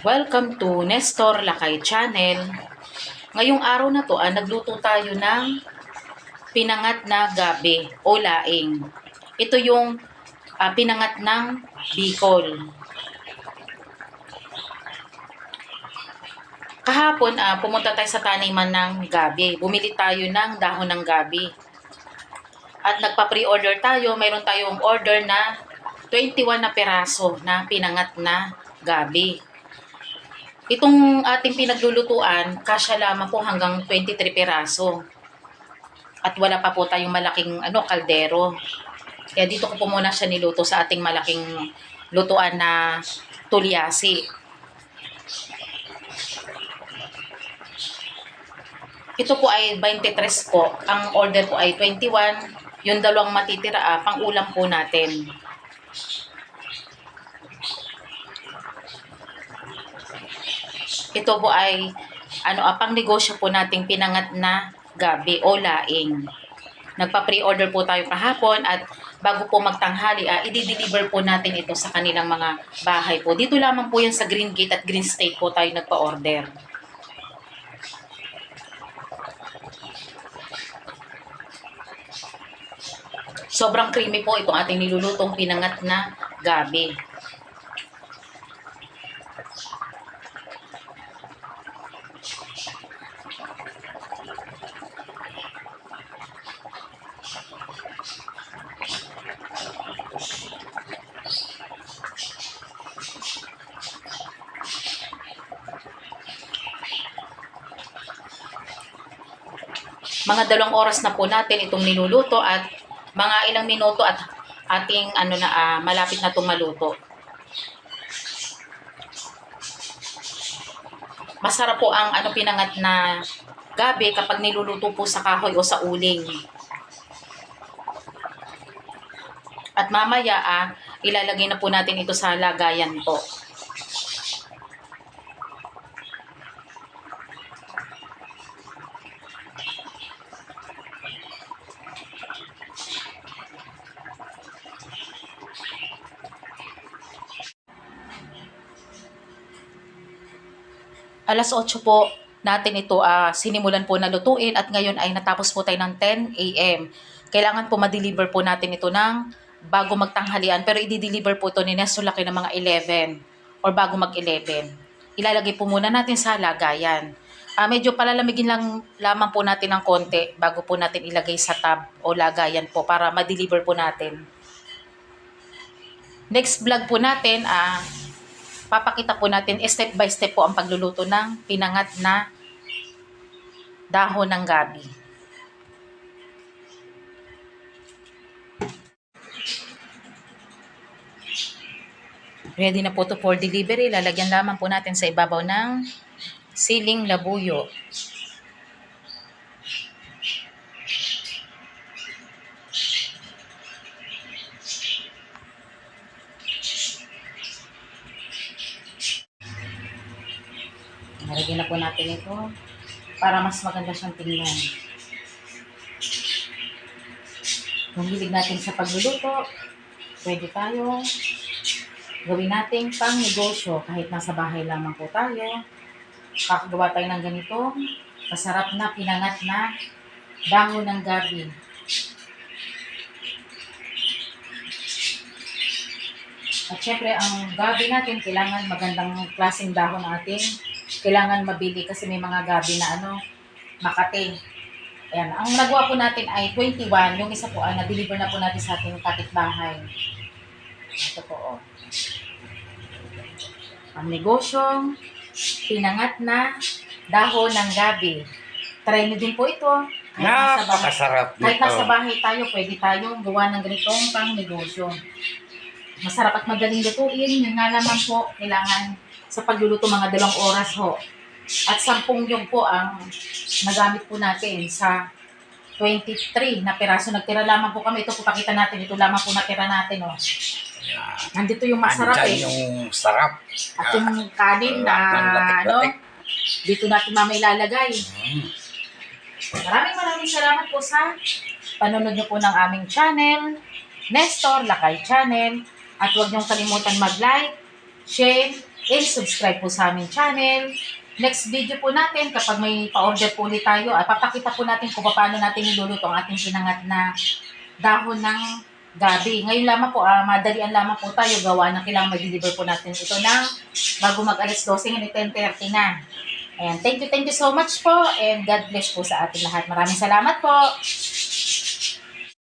Welcome to Nestor Lakay Channel. Ngayong araw na to, ah, nagluto tayo ng pinangat na gabi o laing. Ito yung ah, pinangat ng Bicol. Kahapon, ah, pumunta tayo sa taniman ng gabi. Bumili tayo ng dahon ng gabi. At nagpa-pre-order tayo. Mayroon tayong order na 21 na peraso na pinangat na gabi. Itong ating pinaglulutuan, kasya lamang po hanggang 23 peraso. At wala pa po tayong malaking ano, kaldero. Kaya dito ko po muna siya niluto sa ating malaking lutuan na tulyasi. Ito po ay 23 po. Ang order po ay 21. Yung dalawang matitira, ah, pang ulam po natin. Ito po ay ano apang negosyo po nating pinangat na gabi o laing. Nagpa-pre-order po tayo kahapon at bago po magtanghali, ah, i-deliver po natin ito sa kanilang mga bahay po. Dito lamang po yan sa Green Gate at Green State po tayo nagpa-order. Sobrang creamy po itong ating nilulutong pinangat na gabi. Mga dalawang oras na po natin itong niluluto at mga ilang minuto at ating ano na ah, malapit na itong maluto. Masarap po ang ano pinangat na gabi kapag niluluto po sa kahoy o sa uling. At mamaya ah, ilalagay na po natin ito sa lagayan po. Alas 8 po natin ito ah, sinimulan po na lutuin at ngayon ay natapos po tayo ng 10 a.m. Kailangan po ma-deliver po natin ito ng bago magtanghalian pero i-deliver po ito ni Nestor Laki ng mga 11 or bago mag-11. Ilalagay po muna natin sa lagayan. Ah, medyo palalamigin lang lamang po natin ng konti bago po natin ilagay sa tab o lagayan po para ma-deliver po natin. Next vlog po natin, ah, papakita po natin step by step po ang pagluluto ng pinangat na dahon ng gabi. Ready na po to for delivery. Lalagyan lamang po natin sa ibabaw ng siling labuyo. Nalagyan na po natin ito para mas maganda siyang tingnan. Kung hilig natin sa pagluluto, pwede tayo gawin natin pang negosyo kahit nasa bahay lamang po tayo. Kakagawa tayo ng ganito, masarap na pinangat na dahon ng gabi. At syempre, ang gabi natin, kailangan magandang klaseng dahon ang ating kailangan mabili kasi may mga gabi na ano, Makati. Ayan, ang nagawa po natin ay 21, yung isa po ay na-deliver na po natin sa ating kapitbahay. Ito po, oh. Ang negosyong pinangat na dahon ng gabi. Try nyo din po ito. Kahit nasa bahay, kahit nasa bahay tayo, pwede tayong gawa ng ganitong pang negosyo. Masarap at madaling lutuin. Yun nga naman po, kailangan sa pagluluto mga dalawang oras ho. At sampung yung po ang nagamit po natin sa 23 na peraso. Nagtira lamang po kami. Ito po pakita natin. Ito lamang po natira natin. Oh. Nandito yung masarap Andyan eh. yung sarap. At yung kanin na ano, dito natin mamay ilalagay. Mm. Maraming maraming salamat po sa panonood niyo po ng aming channel, Nestor Lakay Channel. At huwag niyong kalimutan mag-like, share, and subscribe po sa aming channel. Next video po natin, kapag may pa-order po ulit tayo, ay papakita po natin kung paano natin niluluto ang ating pinangat na dahon ng gabi. Ngayon lamang po, ah, madalian lamang po tayo gawa na kailangan mag-deliver po natin ito ng bago mag-alas 12 ngayon 10.30 na. Ayan, thank you, thank you so much po and God bless po sa ating lahat. Maraming salamat po.